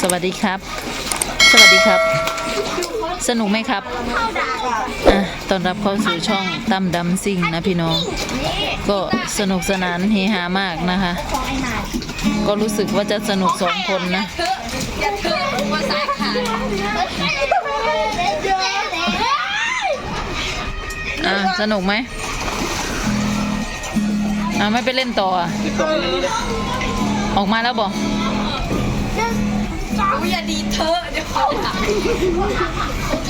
สวัสดีครับ สวัสดีครับ สนุกไหมครับอะต้อนรับเข้าสู่ช่องตั้มดำซิ่งนะพี่น้อง ก็สนุกสนานเฮฮามากนะคะ ก็รู้สึกว่าจะสนุกสองคนนะอะสนุกไหมอะไม่ไปเล่นต่ออะออกมาแล้วบอก อย่าดีเธอเดี๋ยวเขาด่า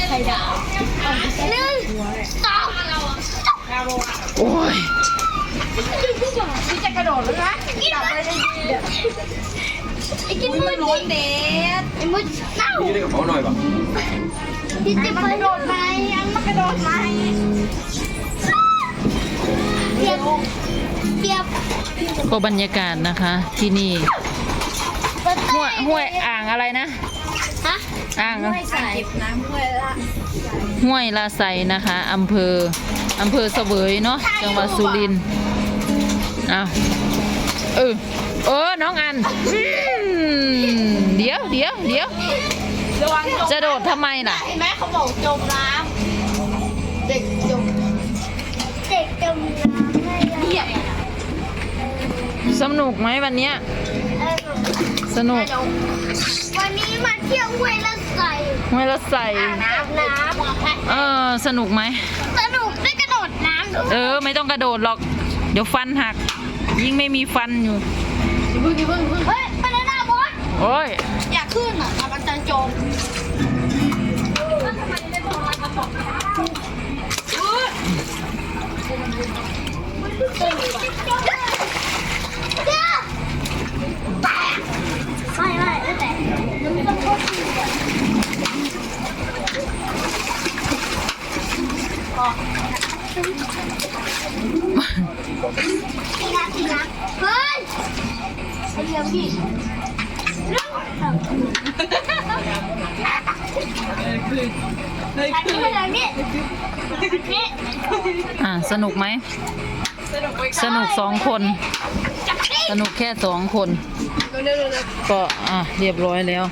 ใครด่าหนึ่งสองโอ้ยพี่จะกระโดดแล้วนะจับไปได้ดีเดี๋ยวไอ้กินมือร้อนเด็ดไอ้มือเน่านี่ได้กระเป๋าหน่อยป่ะที่จะไปโดดไหมอันมากระโดดไหมเปียบเปียบก็บรรยากาศนะคะที่นี่ ห้วยห้วยอ่างอะไรนะ ฮะอ่างไม่ใส่เก็บน้ำเพื่อละห้วยลาไซนะคะอำเภออำเภอเสวยเนาะจังหวัดสุรินทร์อ้าวเออเออน้องอันอืมเดี๋ยวเดี๋ยวเดี๋ยว ระวังจมจะโดดทำไมล่ะ เห็นไหมเขาบอกจมน้ำเด็กจม เด็กจมน้ สนุกไหมวันเนี้ยเออสนุก วันนี้มาเที่ยวห้วยละใสห้วยลาไซน้ำน้ำเออสนุกไหมสนุกได้กระโดดน้ำด้วยเออ ไม่ต้องกระโดดหรอก เดี๋ยวฟันหัก ยิ่งไม่มีฟันอยู่อย่าเพิ่งอย่าเพิ่งอย่าเพิ่งเฮ้ยบานาน่าบอสโอ้ยอย่าขึ้นอะมันจะจมเจ้าแตกไม่ไม่ไม่แตกน้ำต้องโคตรดีอ่ อ้เรื่องพี่เรื่องอันนี้เป็นอะไรนี่นี่ อ่ะสนุกไหม สนุกไปสนุกสองคน สนุกแค่สองคน ก็อะเรียบร้อยแล้ว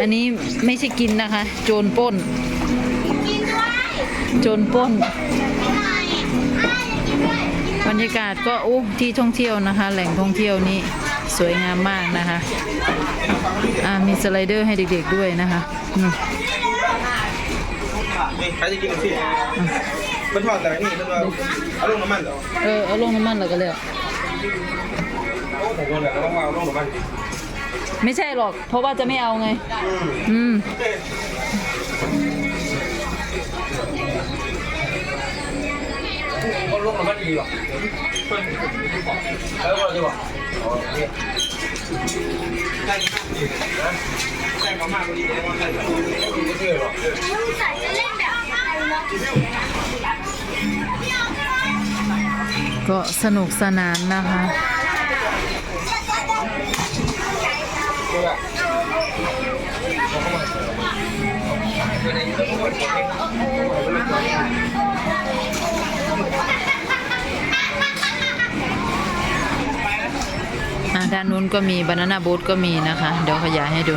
อันนี้ไม่ใช่กินนะคะ โจรป้น โจรปล้นไม่ได้อะกินบรรยากาศก็อู้ที่ท่องเที่ยวนะคะ แหล่งท่องเที่ยวนี้สวยงามมากนะคะ อ่ามีสไลเดอร์ให้เด็กๆด้วยนะคะอืมนี่ใครจะกินสิ มันทอดแต่นี่มันว่าเอาลงน้ำมันเหรอเออเอาลงน้ำมันแล้วก็เลยโอ้ผมว่าแล้วต้องเอาลงน้ำมันไม่ใช่หรอก เพราะว่าจะไม่เอาไง อืมเอาลงน้ำมันดีหรอแล้วก็ดีกว่าอ๋อเนี่ยใช่นะใช่เขามากกว่าดีเลยว่าใช่ไม่เชื่อหรอกลูกใส่จะเล่นแบบไทยเน ก็สนุกสนานนะคะ ด้านนู้นก็มีบานาน่าบูทก็มีนะคะ เดี๋ยวขยายให้ดู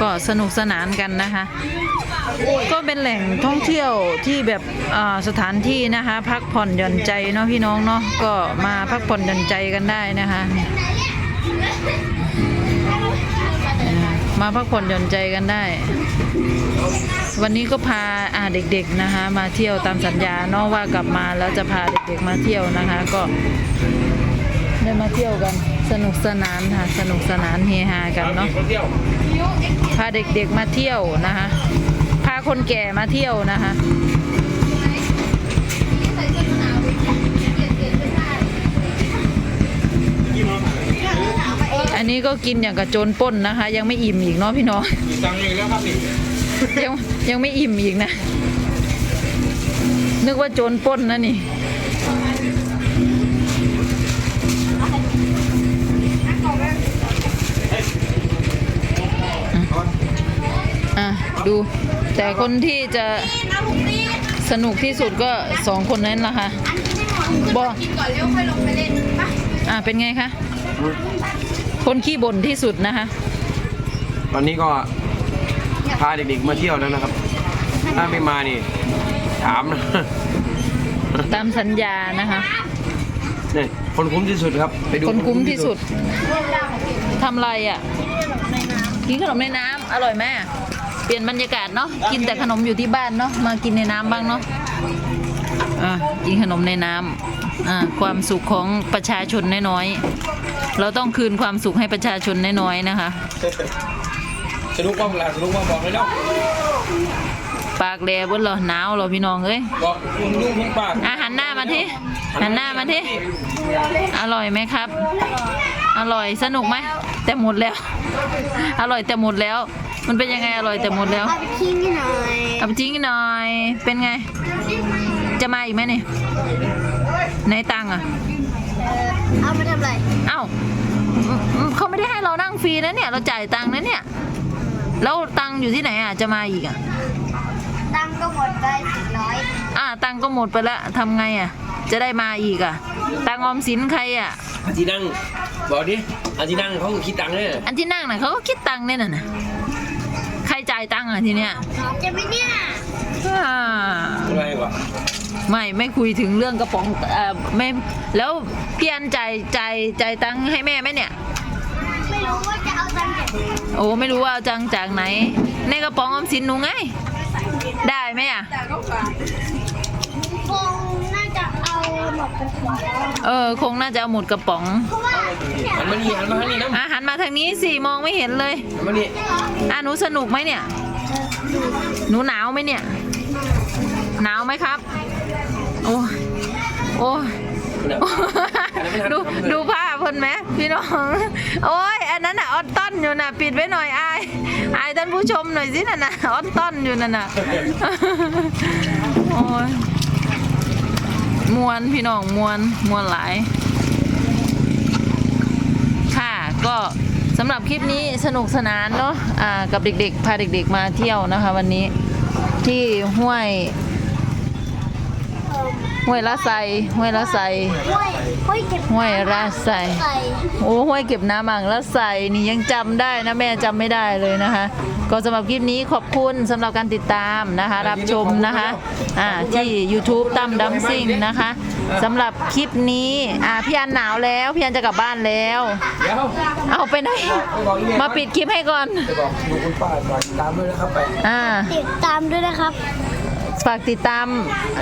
ก็สนุกสนานกันนะคะ ก็เป็นแหล่งท่องเที่ยวที่แบบอ่าสถานที่นะคะ พักผ่อนหย่อนใจเนาะพี่น้องเนาะก็มาพักผ่อนหย่อนใจกันได้นะคะอ่ามาพักผ่อนหย่อนใจกันได้ วันนี้ก็พาอ่าเด็กๆนะคะ มาเที่ยวตามสัญญาเนาะว่ากลับมาแล้วจะพาเด็กๆมาเที่ยวนะคะ ก็ได้มาเที่ยวกัน สนุกสนานค่ะ สนุกสนานเฮฮากันเนาะคนเที่ยวยูพาเด็กๆมาเที่ยวนะคะพาคนแก่มาเที่ยวนะคะอันนี้ก็กินอย่างกับโจรปล้นนะคะ ยังไม่อิ่มอีกเนาะพี่น้องมีตังค์อีกแล้วครับนี่ยังยังไม่อิ่มอีกนะ นึกว่าโจรปล้นนะนี่ ดู แต่คนที่จะสนุกที่สุดก็สองคนนั้นนะคะบอกกินก่อนเร็วค่อยลงไปเล่นไปอะเป็นไงคะ คนขี้บ่นที่สุดนะคะ ตอนนี้ก็พาเด็กๆมาเที่ยวแล้วนะครับ ถ้าไม่มานี่ ถามนะตามสัญญานะคะนี่คนคุ้มที่สุดครับ ไปดูคนคุ้มที่สุดทำอะไรอะกินขนมในน้ำอร่อยไหม เปลี่ยนบรรยากาศเนาะกินแต่ขนมอยู่ที่บ้านเนาะมากินในน้ำบ้างเนาะอะกินขนมในน้ำอะความสุขของประชาชนน้อยๆเราต้องคืนความสุขให้ประชาชนน้อยๆนะคะ สนุกบ้างล่ะสนุกบ้างบอกเลยเนาะปากแดบนเหรอหนาวเหรอพี่น้องเอ้ยบอกคุณลุงคุณป้าอะหันหน้ามาที่หันหน้ามาที่อร่อยไหมครับ อร่อยสนุกไหมแต่หมดแล้ว อร่อยแต่หมดแล้ว มันเป็นยังไงอร่อยแต่หมดแล้วเอาไปทิ้งหน่อยเอาไปทิ้งหน่อย เป็นไง จะมาอีกไหมเนี่ยในตังค์อะเอามาทำอะไรเอ้าอืมอืมเขาไม่ได้ให้เรานั่งฟรีนะเนี่ย เราจ่ายตังค์นะเนี่ย แล้วตังค์อยู่ที่ไหนอะ จะมาอีกอะ ตังค์ก็หมดไปสี่ร้อยอ่าตังค์ก็หมดไปแล้วทำไงอะ จะได้มาอีกอะ ตังค์ออมสินใครอะอาจีนั่งบอกดิอาจีนั่งเขาคิดตังค์เนี่ยอันที่นั่งน่ะเขาก็คิดตังค์เนี่ยน่ะนะใครจ่าย ตังค์อะทีเนี้ยจะไปเนี่ยอ่าอะไรวะไม่ไม่คุยถึงเรื่องกระป๋องเอ่อไม่แล้วพี่อันจ่ายจ่ายจ่ายตังค์ให้แม่ไหมเนี่ย ไม่รู้ว่าจะเอาตังค์จากไหนโอ้ไม่รู้ว่าเอาจังจากไหน ในกระป๋องออมสินหนูไง ได้ไหมอะคงน่าจะ เอาหมดไปหมดแล้วเออ คงน่าจะเอาหมดกระป๋องเพราะว่าเนี่ยหันมานี่หันมาทางนี้นะอาหันมาทางนี้สิมองไม่เห็นเลย หันมานี่อะหนูสนุกไหมเนี่ย หนูหนาวไหมเนี่ย หนาวไหมครับ โอ้ยโอ้ยดูดูภาพเพิ่นไหมพี่น้อง โอ้ยอันนั้นน่ะออนต้อนอยู่น่ะ ปิดไว้หน่อยอายอายท่านผู้ชมหน่อยสิน่ะน่ะออนต้อนอยู่น่ะน่ะโอ้ย มวนพี่น้องมวนมวนหลาย ค่ะก็สำหรับคลิปนี้สนุกสนานเนาะอ่ากับเด็กๆ พาเด็กๆมาเที่ยวนะคะ วันนี้ที่ห้วยห้วยละไซห้วยละไซห้วยห้วยเก็บห้วยละไซโอ้ห้วยเก็บน้ำอ่างละไซนี่ยังจำได้นะแม่จำไม่ได้เลยนะคะ ก็สำหรับคลิปนี้ขอบคุณสำหรับการติดตามนะคะ รับชมนะคะอ่าที่ YouTube ตั้มดัมซิ่งนะคะสำหรับคลิปนี้อ่าพี่อันหนาวแล้วพี่อันจะกลับบ้านแล้ว เดี๋ยวเอาไปไหน มาปิดคลิปให้ก่อนจะบอกดูคุณป้าฝากตามด้วยนะครับไป อ่า ติดตามด้วยนะครับ ฝากติดตาม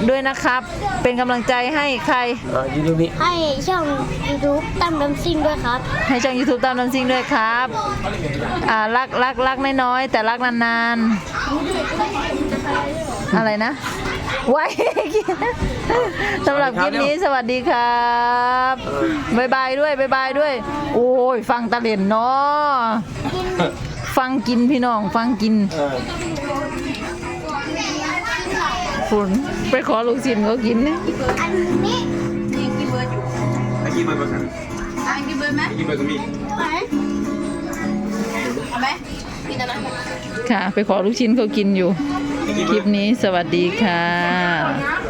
ด้วยนะครับ เป็นกำลังใจให้ใคร อ่ายืนตรงนี้ ให้ช่อง YouTube ตั้มดำซิ่งด้วยครับ ให้ช่อง YouTube ตามน้ำซิงด้วยครับอ่ารักรักรักน้อยๆแต่รักนานๆ อะไรนะไว้สำหรับคลิปนี้สวัสดีครับบายบายด้วยบายบายด้วย โอ้ย ฟังตะเล่นเนาะฟังกินพี่น้อง ฟังกิน เออ ฝุ่นไปขอลูกชิ้นเขากินนะอันนี้ยังกินเบอร์อยู่ไอ้กี้มาประกันอะกินเบอร์ไหมไอ้กี้มากับมีเอาไหมกินอันนั้นค่ะ ไปขอลูกชิ้นเขากินอยู่ คลิปนี้สวัสดีค่ะน้ำ